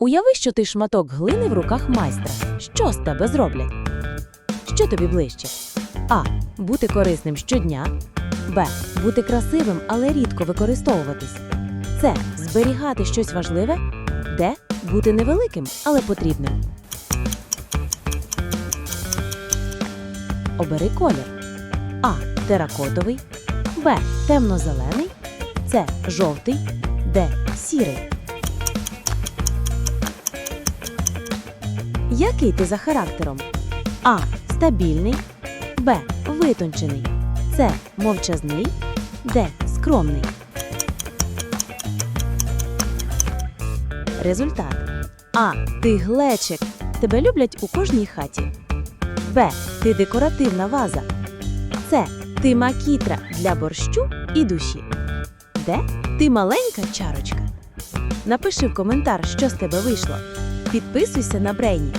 Уяви, що ти шматок глини в руках майстра. Що з тебе зроблять? Що тобі ближче? А. Бути корисним щодня. Б. Бути красивим, але рідко використовуватись. С. Зберігати щось важливе. Д. Бути невеликим, але потрібним. Обери колір. А. Теракотовий. Б. Темно-зелений. С. Жовтий. Д. Сірий. Який ти за характером? А. Стабільний. Б. Витончений. С. Мовчазний. Д. Скромний. Результат. А. Ти глечик. Тебе люблять у кожній хаті. Б. Ти декоративна ваза. С. Ти макітра для борщу і душі. Д. Ти маленька чарочка. Напиши в коментар, що з тебе вийшло. Підписуйся на Брейнік.